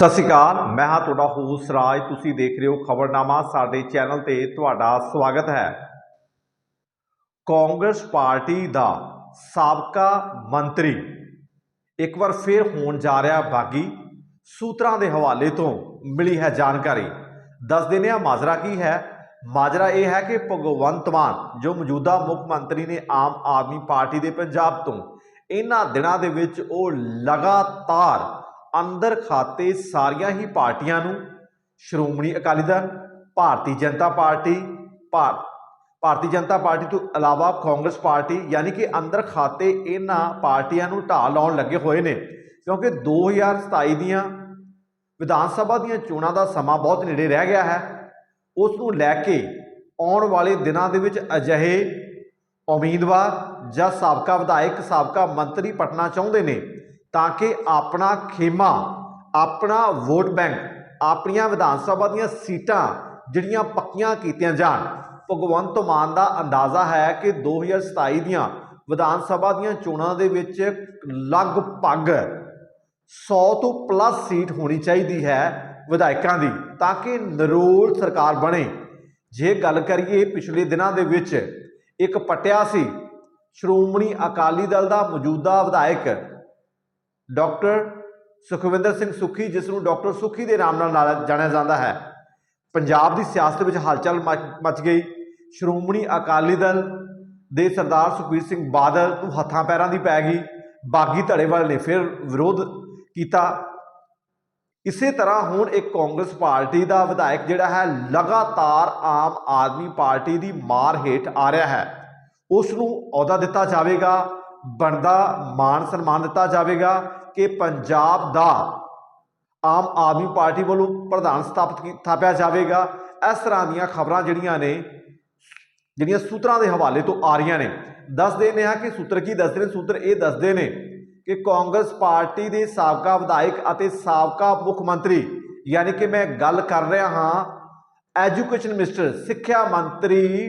ਸਤਿ ਸ਼੍ਰੀ ਅਕਾਲ, ਮੈਂ ਹਾਂ ਤੁਹਾਡਾ ਹੋਸਟ ਰਾਜ। ਤੁਸੀਂ ਦੇਖ ਰਹੇ ਹੋ ਖਬਰਨਾਮਾ, ਸਾਡੇ ਚੈਨਲ ਤੇ ਤੁਹਾਡਾ ਸਵਾਗਤ ਹੈ। ਕਾਂਗਰਸ ਪਾਰਟੀ ਦਾ ਸਾਬਕਾ ਮੰਤਰੀ ਇੱਕ ਵਾਰ ਫੇਰ ਹੋਣ ਜਾ ਰਿਹਾ ਬਾਗੀ, ਸੂਤਰਾਂ ਦੇ ਹਵਾਲੇ ਤੋਂ ਮਿਲੀ ਹੈ ਜਾਣਕਾਰੀ। ਦੱਸ ਦਿੰਦੇ ਹਾਂ ਮਾਜਰਾ ਕੀ ਹੈ। ਮਾਜਰਾ ਇਹ ਹੈ ਕਿ ਭਗਵੰਤ ਮਾਨ, ਜੋ ਮੌਜੂਦਾ ਮੁੱਖ ਮੰਤਰੀ ਨੇ ਆਮ ਆਦਮੀ ਪਾਰਟੀ ਦੇ ਪੰਜਾਬ ਤੋਂ, ਇਹਨਾਂ ਦਿਨਾਂ ਦੇ ਵਿੱਚ ਉਹ ਲਗਾਤਾਰ ਅੰਦਰ ਖਾਤੇ ਸਾਰੀਆਂ ਹੀ ਪਾਰਟੀਆਂ ਨੂੰ, ਸ਼੍ਰੋਮਣੀ ਅਕਾਲੀ ਦਲ, ਭਾਰਤੀ ਜਨਤਾ ਪਾਰਟੀ, ਭਾਰ, ਭਾਰਤੀ ਜਨਤਾ ਪਾਰਟੀ ਤੋਂ ਇਲਾਵਾ ਕਾਂਗਰਸ ਪਾਰਟੀ, ਯਾਨੀ ਕਿ ਅੰਦਰ ਖਾਤੇ ਇਹਨਾਂ ਪਾਰਟੀਆਂ ਨੂੰ ਢਾਹ ਲਾਉਣ ਲੱਗੇ ਹੋਏ ਨੇ। ਕਿਉਂਕਿ 2027 ਦੀਆਂ ਵਿਧਾਨ ਸਭਾ ਦੀਆਂ ਚੋਣਾਂ ਦਾ ਸਮਾਂ ਬਹੁਤ ਨੇੜੇ ਰਹਿ ਗਿਆ ਹੈ। ਉਸ ਨੂੰ ਲੈ ਕੇ ਆਉਣ ਵਾਲੇ ਦਿਨਾਂ ਦੇ ਵਿੱਚ ਅਜਿਹੇ ਉਮੀਦਵਾਰ ਜਾਂ ਸਾਬਕਾ ਵਿਧਾਇਕ, ਸਾਬਕਾ ਮੰਤਰੀ ਪਟਨਾ ਚਾਹੁੰਦੇ ਨੇ। ਤਾਂ ਕਿ ਆਪਣਾ ਖੇਮਾ, ਆਪਣਾ ਵੋਟ ਬੈਂਕ, ਆਪਣੀਆਂ ਵਿਧਾਨ ਸਭਾ ਦੀਆਂ ਸੀਟਾਂ ਜਿਹੜੀਆਂ ਪੱਕੀਆਂ ਕੀਤੀਆਂ ਜਾਣ। ਭਗਵੰਤ ਮਾਨ ਦਾ ਅੰਦਾਜ਼ਾ ਹੈ ਕਿ 2027 ਦੀਆਂ ਵਿਧਾਨ ਸਭਾ ਦੀਆਂ ਚੋਣਾਂ ਦੇ ਵਿੱਚ ਲਗਭਗ 100 ਤੋਂ ਪਲੱਸ ਸੀਟ ਹੋਣੀ ਚਾਹੀਦੀ ਹੈ ਵਿਧਾਇਕਾਂ ਦੀ, ਤਾਂ ਕਿ ਨਰੋਲ ਸਰਕਾਰ ਬਣੇ। ਜੇ ਗੱਲ ਕਰੀਏ ਪਿਛਲੇ ਦਿਨਾਂ ਦੇ ਵਿੱਚ, ਇੱਕ ਪਟਿਆ ਸੀ, ਸ਼੍ਰੋਮਣੀ ਅਕਾਲੀ ਦਲ ਦਾ ਮੌਜੂਦਾ ਵਿਧਾਇਕ ਡਾਕਟਰ ਸੁਖਵਿੰਦਰ ਸਿੰਘ ਸੁੱਖੀ, ਜਿਸ ਨੂੰ ਡਾਕਟਰ ਸੁੱਖੀ ਦੇ ਨਾਮ ਨਾਲ ਜਾਣਿਆ ਜਾਂਦਾ ਹੈ। ਪੰਜਾਬ ਦੀ ਸਿਆਸਤ ਵਿੱਚ ਹਲਚਲ ਮਚ- ਮਚ ਗਈ। ਸ਼੍ਰੋਮਣੀ ਅਕਾਲੀ ਦਲ ਦੇ ਸਰਦਾਰ ਸੁਖਬੀਰ ਸਿੰਘ ਬਾਦਲ ਨੂੰ ਹੱਥਾਂ ਪੈਰਾਂ ਦੀ ਪੈ ਗਈ। ਬਾਗੀ ਧੜੇਵਾਲ ਨੇ ਫਿਰ ਵਿਰੋਧ ਕੀਤਾ। ਇਸੇ ਤਰ੍ਹਾਂ ਹੁਣ ਇੱਕ ਕਾਂਗਰਸ ਪਾਰਟੀ ਦਾ ਵਿਧਾਇਕ ਜਿਹੜਾ ਹੈ, ਲਗਾਤਾਰ ਆਮ ਆਦਮੀ ਪਾਰਟੀ ਦੀ ਮਾਰ ਹੇਠ ਆ ਰਿਹਾ ਹੈ। ਉਸ ਨੂੰ ਅਹੁਦਾ ਦਿੱਤਾ ਜਾਵੇਗਾ। ਬਣਦਾ ਮਾਨ ਸਨਮਾਨ ਦਿੱਤਾ ਜਾਵੇਗਾ ਕਿ ਪੰਜਾਬ ਦਾ ਆਮ ਆਦਮੀ ਪਾਰਟੀ ਵੱਲੋਂ ਪ੍ਰਧਾਨ ਸਥਾਪਿਤ ਥਾਪਿਆ ਜਾਵੇਗਾ। ਇਸ ਤਰ੍ਹਾਂ ਦੀਆਂ ਖਬਰਾਂ ਜਿਹੜੀਆਂ ਨੇ, ਜਿਹੜੀਆਂ ਸੂਤਰਾਂ ਦੇ ਹਵਾਲੇ ਤੋਂ ਆ ਰਹੀਆਂ ਨੇ। ਦੱਸਦੇ ਨੇ ਆ ਕਿ ਸੂਤਰ ਕੀ ਦੱਸਦੇ ਨੇ? ਸੂਤਰ ਇਹ ਦੱਸਦੇ ਨੇ ਕਿ ਕਾਂਗਰਸ ਪਾਰਟੀ ਦੇ ਸਾਬਕਾ ਵਿਧਾਇਕ ਅਤੇ ਸਾਬਕਾ ਮੁੱਖ ਮੰਤਰੀ, ਯਾਨੀ ਕਿ ਮੈਂ ਗੱਲ ਕਰ ਰਿਹਾ ਹਾਂ, ਐਜੂਕੇਸ਼ਨ ਮਿਨਿਸਟਰ, ਸਿੱਖਿਆ ਮੰਤਰੀ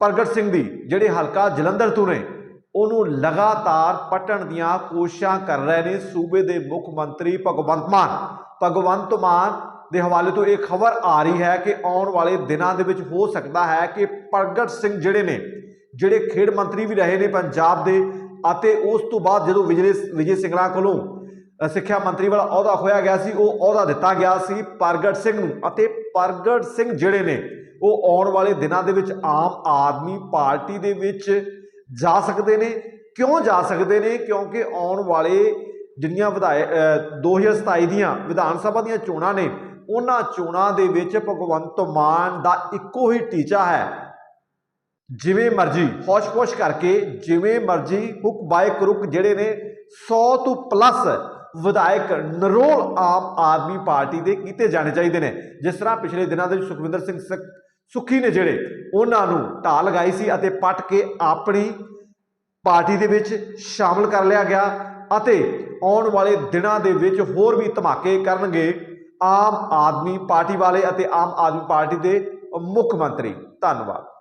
ਪ੍ਰਗਟ ਸਿੰਘ ਦੀ, ਜਿਹੜੇ ਹਲਕਾ ਜਲੰਧਰ ਤੋਂ ਨੇ। ਉਹਨੂੰ ਲਗਾਤਾਰ ਪਟਣ ਦੀਆਂ ਕੋਸ਼ਿਸ਼ਾਂ ਕਰ ਰਹੇ ਨੇ ਸੂਬੇ ਦੇ ਮੁੱਖ ਮੰਤਰੀ ਭਗਵੰਤ ਮਾਨ। ਭਗਵੰਤ ਮਾਨ ਦੇ ਹਵਾਲੇ ਤੋਂ ਇਹ ਖਬਰ ਆ ਰਹੀ ਹੈ ਕਿ ਆਉਣ ਵਾਲੇ ਦਿਨਾਂ ਦੇ ਵਿੱਚ ਹੋ ਸਕਦਾ ਹੈ ਕਿ ਪ੍ਰਗਟ ਸਿੰਘ ਜਿਹੜੇ ਨੇ, ਜਿਹੜੇ ਖੇਡ ਮੰਤਰੀ ਵੀ ਰਹੇ ਨੇ ਪੰਜਾਬ ਦੇ ਅਤੇ ਉਸ ਤੋਂ ਬਾਅਦ ਜਦੋਂ ਵਿਜੇ ਵਿਜੇ ਸਿੰਗਲਾ ਕੋਲੋਂ ਸਿੱਖਿਆ ਮੰਤਰੀ ਵਾਲਾ ਅਹੁਦਾ ਖੋਇਆ ਗਿਆ ਸੀ, ਉਹ ਅਹੁਦਾ ਦਿੱਤਾ ਗਿਆ ਸੀ ਪ੍ਰਗਟ ਸਿੰਘ ਨੂੰ ਅਤੇ ਪ੍ਰਗਟ ਸਿੰਘ ਜਿਹੜੇ ਨੇ, ਉਹ ਆਉਣ ਵਾਲੇ ਦਿਨਾਂ ਦੇ ਵਿੱਚ ਆਮ ਆਦਮੀ ਪਾਰਟੀ ਦੇ ਵਿੱਚ ਜਾ ਸਕਦੇ ਨੇ। ਕਿਉਂ ਜਾ ਸਕਦੇ ਨੇ? ਕਿਉਂਕਿ ਆਉਣ ਵਾਲੇ ਜਿੰਨੀਆਂ ਵਿਧਾਇ ਅ, 2027 ਦੀਆਂ ਵਿਧਾਨ ਸਭਾ ਦੀਆਂ ਚੋਣਾਂ ਨੇ ਉਹਨਾਂ ਚੋਣਾਂ ਦੇ ਵਿੱਚ ਭਗਵੰਤ ਮਾਨ ਦਾ ਇੱਕੋ ਹੀ ਟੀਚਾ ਹੈ। ਜਿਵੇਂ ਮਰਜ਼ੀ ਹੋਸ਼-ਪੋਸ਼ ਕਰਕੇ ਜਿਵੇਂ ਮਰਜ਼ੀ ਹੁਕ ਬਾਏ ਕਰੁਕ ਜਿਹੜੇ ਨੇ 100 ਤੋਂ ਪਲੱਸ ਵਿਧਾਇਕ ਨਰੋਲ ਆਮ ਆਦਮੀ ਪਾਰਟੀ ਦੇ ਕੀਤੇ ਜਾਣੇ ਚਾਹੀਦੇ ਨੇ। ਜਿਸ ਤਰ੍ਹਾਂ ਪਿਛਲੇ ਦਿਨਾਂ ਦੇ ਵਿੱਚ ਸੁਖਵਿੰਦਰ ਸਿੰਘ ਸੁ- ਸੁੱਖੀ ਨੇ ਜਿਹੜੇ ਉਹਨਾਂ ਨੂੰ ਢਾਹ ਲਗਾਈ ਸੀ ਅਤੇ ਪੱਟ ਕੇ ਆਪਣੀ ਪਾਰਟੀ ਦੇ ਵਿੱਚ ਸ਼ਾਮਲ ਕਰ ਲਿਆ ਗਿਆ ਅਤੇ ਆਉਣ ਵਾਲੇ ਦਿਨਾਂ ਦੇ ਵਿੱਚ ਹੋਰ ਵੀ ਧਮਾਕੇ ਕਰਨਗੇ ਆਮ ਆਦਮੀ ਪਾਰਟੀ ਵਾਲੇ ਅਤੇ ਆਮ ਆਦਮੀ ਪਾਰਟੀ ਦੇ ਮੁੱਖ ਮੰਤਰੀ। ਧੰਨਵਾਦ।